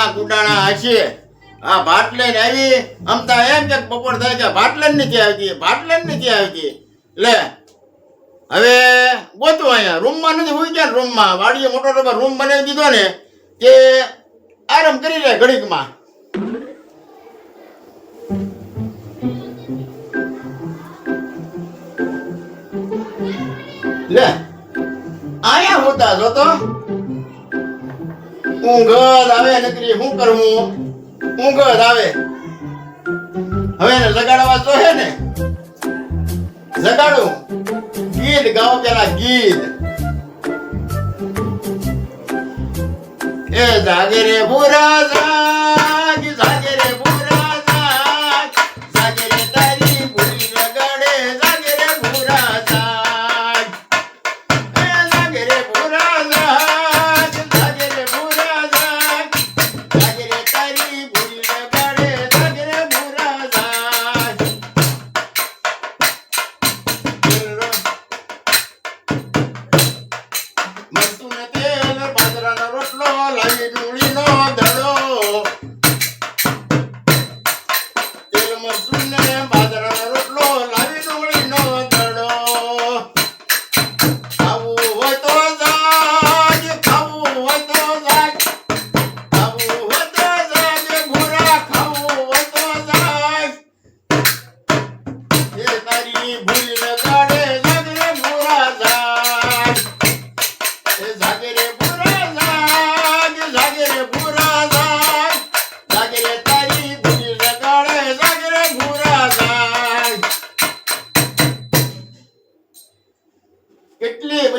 ક્યાં કુડાણા હશે આ ભાટલેન આવી અમતા એમ કે બપોર થાય કે ભાટલેન નથી આવતી ભાટલેન નથી આવતી લે, હવે ગોતું અહીંયા, રૂમમાં નથી, હોઈ ગયા રૂમમાં? વાડીએ મોટો ડબ્બા રૂમ બનાવી દીધો ને કે આરામ કરી લે ઘડીકમાં. લે, આયા હોતા જો તો? ઊંઘ જ આવે નકરી, શું કરવું ઊંઘ આવે. હવે એને લગાડવા તો હે ને. જગાડું ગીત ગાઓ પેલા ગીત એ જાગે રે બુરા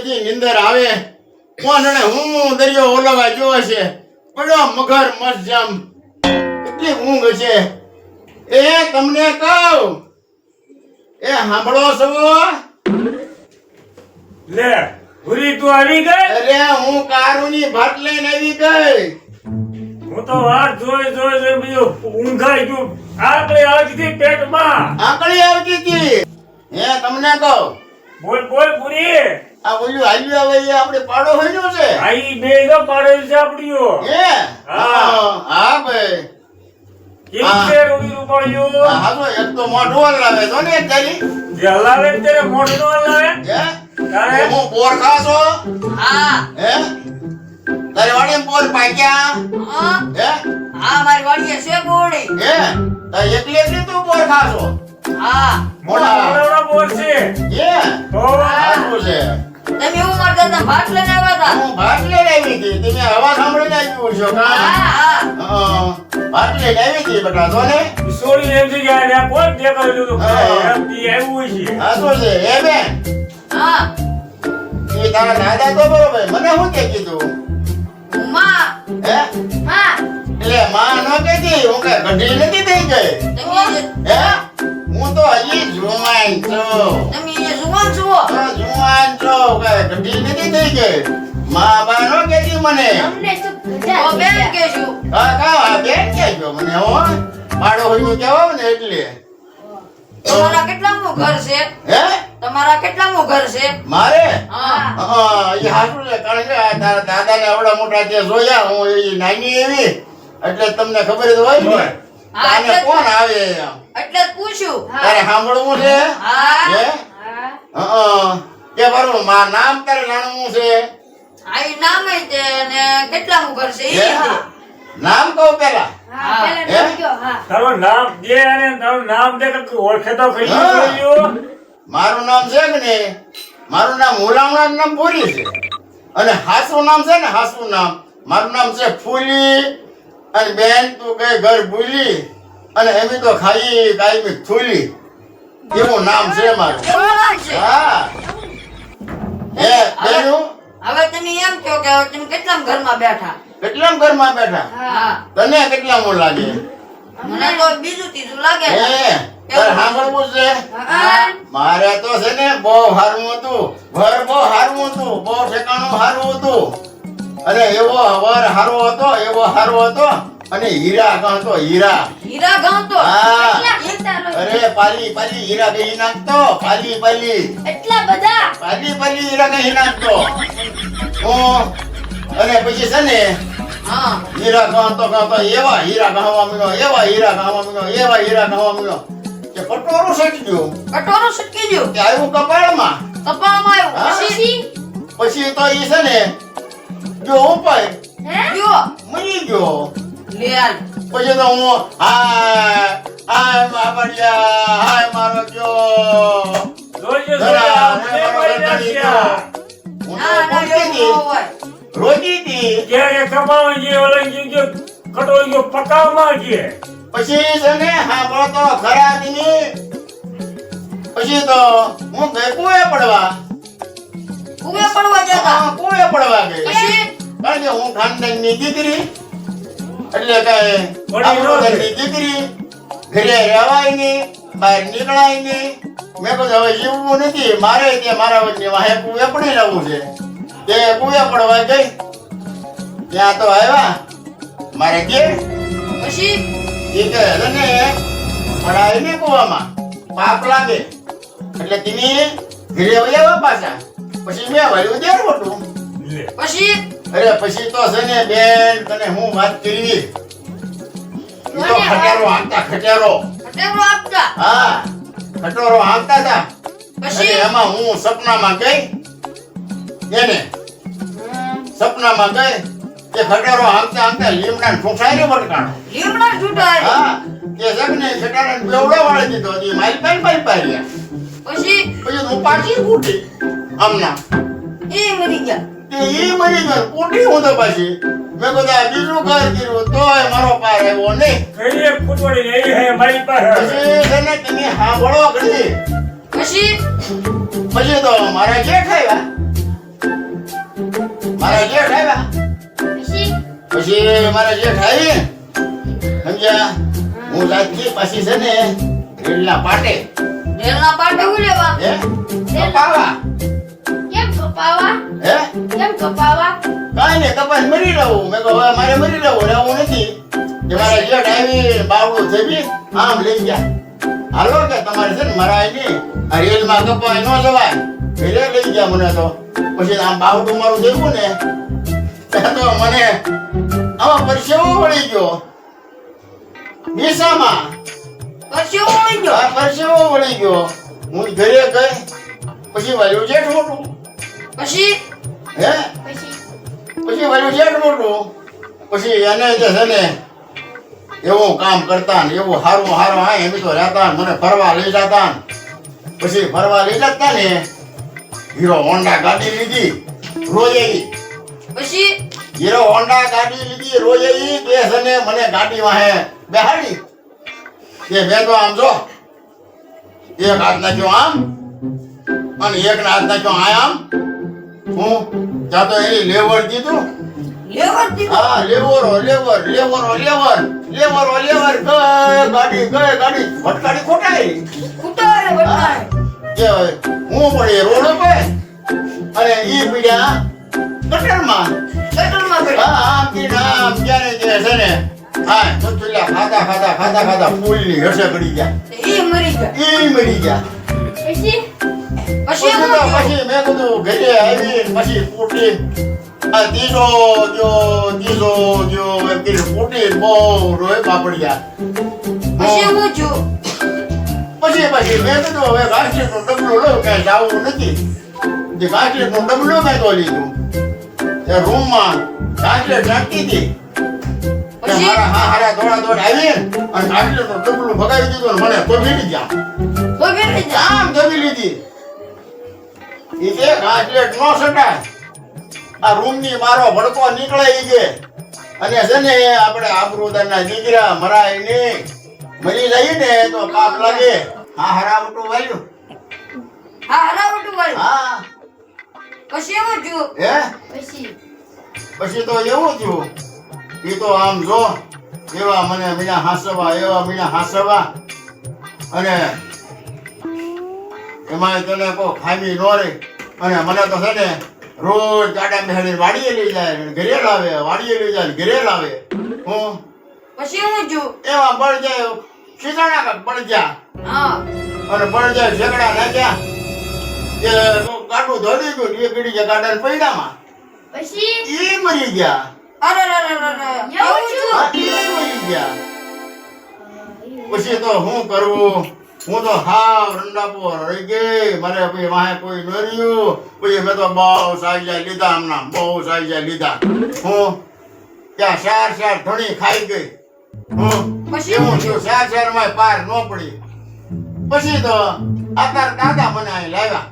બધી નિંદર આવે. કોણ હું દરિયો ઓલવા જો છે પડો મગર મર જામ કેટલી ઊંઘ છે એ તમને કહું. એ સાંભળો છો લે ભૂરી તું આવી ગઈ? અરે હું કારુની ભાત લઈને આવી ગઈ. હું તો વાત જોઈ જોઈ જોઈ બીજું ઊંઘાઈ ગયું. આકડી આવતી હતી પેટમાં. આકળી આવતી હતી. હે તમને કહું. બોલ બોલ ભૂરી. આ ઓલું હાલ્યું આવે એ આપણે પાડો હોઈનો છે. આઈ બે તો પાડેલ છે આપડીઓ. હા. હા. ભાઈ? એ હું હે? તારી વાડીમાં પોર પાક્યા? હા. હે? હા મારી વાડીએ છે ગોળી હે? એકલી એકલી તું પોર ખાશો હા? મોટા બોર છે? હે? તો સારું છે. તમે એવું મારા દાદા ભાત લઈને આવ્યા હતા? હું ભાત લઈને આવી હતી. તમે અવાજ સાંભળીને આવ્યું છો કા? હા હા. હા, ભાત લઈને આવી હતી બટા તો ને? સોરી એમ થી ગયા ને કોણ જે તું તો એમ થી આવ્યું છે. હા તો છે. એ બે હા. એ તારા દાદા તો બરોબર. મને શું કે કીધું? માં. હે? હા. એટલે માં ન કહેતી હું કઈ ગઢી નથી થઈ ગઈ? તમે હે? હું તો હજી જુવાન છું. તમે જુવાન છો તો જુવાન કઈ ગઢી નથી થઈ ગઈ માં બા નો મને બેન કહેશું હા. કા બેન મને હો કેવો ને એટલે. તમારા કેટલામું ઘર છે? હે? તમારા કેટલામું ઘર છે? મારે? હા. હા એ હાચું છે. કારણ કે તારા દાદાને આવડા મોટા જે જોયા હું એ નાની એવી એટલે તમને ખબર જ હોય ને. આને કોણ આવે એમ? એટલે પૂછ્યું તારે સાંભળવું છે? હા? હે. હા. કે બરોબર માર નામ તારે જાણવું છે? આઈ નામ ય તે ને ઘર છે? હે? ઈ કહો. નામ કહું પેલા તારું નામ દે અને તારું નામ દે કે ઓળખે તો ખરી. મારું નામ છે કે ને મારું નામ હુલામણા નામ પૂરી છે. અને હાસું નામ છે ને હાસું નામ? મારું નામ છે ફૂલી. અને બેન તું કઈ ઘર ભૂલી. અને એમ તો ખાઈ કાયમી થૂલી. એવું નામ છે મારું. છે. હા. હે બેનું હવે તમે એમ કહો કે હવે તમે કેટલામ ઘરમાં બેઠા? કેટલામ ઘરમાં બેઠા? હા. તને કેટલા મોં લાગે? મને તો બીજું ત્રીજું લાગે. હે તારે સાંભળવું છે? મારે તો છે ને બહુ હારું હતું. ઘર બહુ હારવું હતું. બહુ ઠેકાણું સારું હતું. અને એવો હવાર હારો હતો એવો હારો હતો. અને હીરા ગણતો હીરા. હીરા ગામ તો હા અરે પાલી પાલી હીરા ગઈ નાખતો. પાલી પાલી. એટલા બધા? પાલી પાલી હીરા ગઈ નાખતો. હું. અને પછી છે ને હા. હીરા ગણતો ગણતો એવા હીરા ગણવા મીનો એવા હીરા ગણવા મીનો એવા હીરા ગણવા મળ્યો કે પટોરું સટી ગયું કટોરો સટકી ગયો? કે આવ્યું કપાળમાં. કપાળમાં આવ્યું. પછી? પછી તો ઈ છે ને જો ઉપાય ગયો. મરી ગયો. લે હાલ પછી તો હું હાય હાય બાબડિયા હાય મારો ગયો જોઈજો જરા, જોઈજો, ને બે મારો પૈડા. હું તો ના ના રોતી એવું હતી રોતી હતી ન હોય. ક્યારે કમાવા જે ઓલા જે જે કટોરી ગયો પકાવમાં જે પછી છે ને સાંભળો તો ખરા દીની પછી તો હું ગઈ કુએ પડવા. કુવે પડવા જતા. કુએ પડવા ગઈ. પછી? કારણ કે હું ખાનદાનની દીકરી. એટલે કે વળી આપણું દીકરી ઘરે રહેવાય નહીં બહાર નીકળાય નહીં. મેં કહ્યું હવે જીવવું નથી. મારે ત્યાં મારા વચ્ચે વાહે કુએ પણ રહેવું છે. તે કુએ પડવા ગઈ. ત્યાં તો આવ્યા. મારે કે પછી? એ કે તને પડાય ને કુવામાં. પાપ લાગે. એટલે તમે ઘરે આવ્યા પાછા. પછી મેં વાયું દેર મોટું પછી? અરે પછી તો છે ને બેન તને હું વાત કરી તો ખટેરો હાંકતા ખટેરો. કટેરો આપતા? હા ખટારો હાંકતા હતા પછી? એમાં હું સપનામાં ગઈ એને? સપનામાં ગઈ કે ખટારો હાંકતા હાંકતા લીમડા ઠોસાઈને ભટકાણો લીમડા છૂટાય હા કે સગને ખટારાને બેવડો વાળી દીધો હતી મારી પાઈ પાઈ પાઈ પછી? પછી હું પાછી ફૂટી આમના એ મરી ગયા. તે ઈ મરી ગયો કુંડી હું તો પાછી. મેં કીધું બીજું ઘર કર્યું તોય મારો પાર આવ્યો નહીં. ઘરે ફૂટવડી રહી હે મારી પાસે. પછી છે ને તમે સાંભળો ઘડી પછી? પછી તો મારા જેઠ આવ્યા. મારા જેઠ આવ્યા. પછી? પછી મારા જેઠ આવી. સમજ્યા? હું. જાતથી પછી છે ને રેલના પાટે. રેલના પાટે હું લેવા? હે? કપાવા? હે? કેમ કપાવા? કાંઈ નહીં કપાસ મરી રહું. મેં કહો હવે મારે મરી રહું રહેવું નથી. કે મારા જેઠ આવી બાવડું આમ લઈ ગયા. હાલો કે તમારે છે ને મારા નહીં આ રેલમાં કપાય ન જવાય. ઘરે લઈ ગયા મને તો. પછી આમ બાવડું મારું દેવું ને ત્યાં તો મને આમાં પરસેવો વળી ગયો. ડીસામાં. પરસેવો હું ગયો? પરસેવો વળી ગયો. હું ઘરે ગઈ પછી વાલ્યું જેઠ મોટું. પછી? હે? પછી? પછી વાલ્યું જેઠ મોટું? પછી એને જે છે ને એવું કામ કરતા ને એવું હારું હારું હા એમ તો રહેતા મને ફરવા લઈ જતા પછી ફરવા લઈ જતા ને હીરો હોન્ડા ગાડી લીધી રોજે. પછી? હીરો હોન્ડા ગાડી લીધી રોજે ઈ કે છે ને મને ગાડી વાહે બેહાડી. એ બે તો આમ જો. એક હાથ નાખ્યો આમ અને એક હાથ નાખ્યો આ આમ. હું? ત્યાં તો એની લેવડ દીધું લેવર કીધું? હા લેવરો લેવર લેવરો લેવર લેવરો લેવર ગય ગાડી ગય ગાડી. ફટકાડી ખોટાઈ. ખોટાઈ બટારે કે હું. પડી રોડ પે અને ઈ પીડ્યા કટરમાં ગટરમાં હા આમ કે નામ ક્યારે કે છે ને હા મચુલ્યા ખાધા ખાધા ખાધા ખાતા ફૂલની હસે પડી ગયા. એ મરી ગયા. ઈ મરી ગયા. પછી? પછી તો? પછી મેં કીધું ઘરે આવી પછી ફૂટી. આ ત્રીજો જો ત્રીજો જો એમ કીધું ફૂટી બહુ રોય બાપડિયા પછી હું છું પછી પછી મેં કીધું હવે ઘાસલેટનું ડબલો લો કાંઈ જાવું નથી. જે ઘાસલેટનું ડબલો મેં તો લીધું. એ રૂમમાં ઘાસલેટ નાખી હતી. તે મારા હા હારા દોડા દોડ આવી અને ઘાસલેટનું ડબલો ભગાવી દીધો મને તો ભીડી ગયા. જા આમ દબી લીધી ઈ કે ઘાસલેટ નો સટાય આ રૂમની મારો ભડકો નીકળે ઈ કે અને છે ને આપણે આબરૂદારના દીકરા મરાય નહીં મરી જાય ને તો પાપ લાગે. હા હરાવટું વાલ્યું. હા હરાવટું વાળું હા. પછી એવું થયું? હે? પછી? પછી તો એવું થયું. ઈ તો આમ જો એવા મને મીના હાસવા એવા મીના હાસવા. અને એમાં તને કો ખામી નો રે અને મને તો છે ને રોજ ગાડા બેહાડી વાડીએ લઈ જાય અને ઘરે લાવે વાડીએ લઈ જાય ઘરે લાવે. હું? પછી હું જો એવા બળ જાય કાંક બળ ગયા હા. અને બળ જાય ના નાખ્યા કે ગાડું ધોડી ગયું એ પીડી ગયા ગાડા પૈડામાં. પછી? એ મરી ગયા. અરે અરે અરે એવું છું? હા, ઈ ગયા. પછી તો શું કરવું હું તો હાવ રંડાપો રહી ગઈ મારે પછી વાહે કોઈ ન રહ્યું. પછી મેં તો બહુ સાઈજા લીધા હમણાં બહુ સાઈજા લીધા. હું ત્યાં ચાર ચાર ધણી ખાઈ ગઈ. હું પછી? એવું થયું ચાર ચારમાં પાર ન પડી. પછી તો આકાર દાદા મને અહીં લાવ્યા.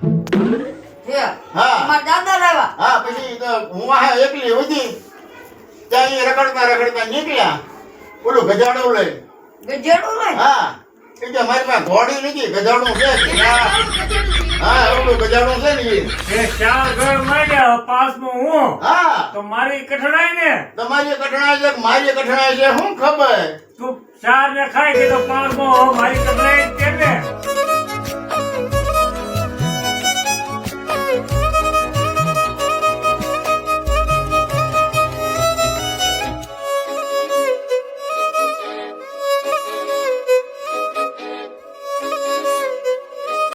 હા દાદા લાવ્યા? હા પછી તો હું વાહે એકલી વધી ત્યાં અહીં રખડતા રખડતા નીકળ્યા. ઓલું ગજાડું લઈ. ગજાડું લઈ? હા. એ કે મારી પાસે ઘોડી નથી ગજાડું છે. હા ઓલું ગજાડું છે ને. એ ચાર ઘર માંડ્યા પાંચમો હું? હા. તો મારી કઠણાઈ ને? તમારી કઠણાઈ છે મારી કઠણાઈ છે શું ખબર? તું ચાર ને ખાઈ તો પાંચમો મારી કઠણાઈ કે ને?